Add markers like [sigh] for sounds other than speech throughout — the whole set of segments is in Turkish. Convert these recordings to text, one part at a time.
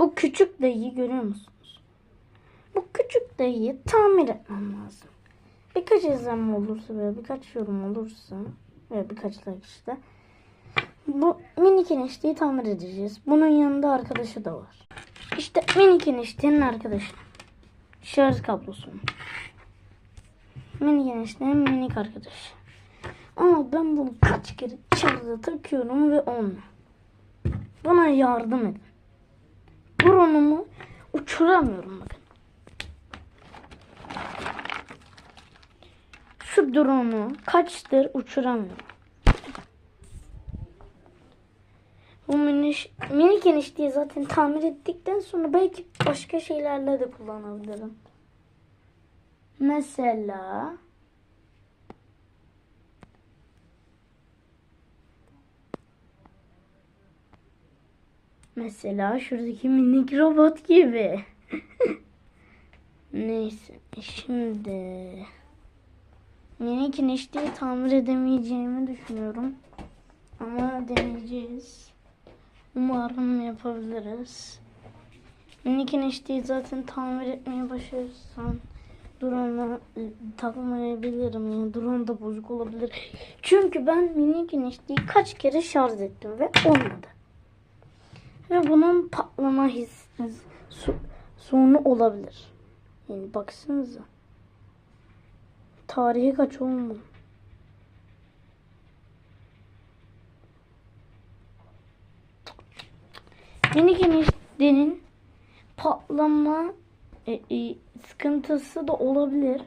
Bu küçük dayıyı görüyor musunuz? Bu küçük dayıyı tamir etmem lazım. Birkaç izlenme olursa ve birkaç yorum olursa ve birkaç like işte. Bu minik enişteyi tamir edeceğiz. Bunun yanında arkadaşı da var. İşte minik eniştenin arkadaşı. Şarj kablosu. Minik eniştenin minik arkadaşı. Ama ben bunu kaç kere şarja takıyorum ve olmuyor. Bana yardım edin. Drone'umu uçuramıyorum bakın. Şu drone'u kaçtır uçuramıyorum. Bu minik, minik enişteyi zaten tamir ettikten sonra belki başka şeylerle de kullanabilirim. Mesela Mesela şuradaki minik robot gibi. [laughs] Neyse şimdi minik enişteyi tamir edemeyeceğimi düşünüyorum. Ama deneyeceğiz. Umarım yapabiliriz. Minik enişteyi zaten tamir etmeye başarırsam drone'u e, takmayabilirim. Yani drone da bozuk olabilir. Çünkü ben minik enişteyi kaç kere şarj ettim ve olmadı. Ve bunun patlama hissi su, sonu olabilir. Yani baksanıza. Tarihi kaç olmadı. Minik eniştenin patlama e, e, sıkıntısı da olabilir.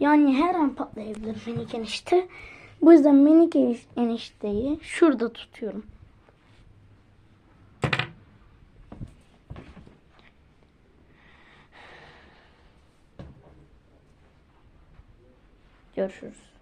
Yani her an patlayabilir minik enişte. Bu yüzden minik enişteyi şurada tutuyorum. Görüşürüz.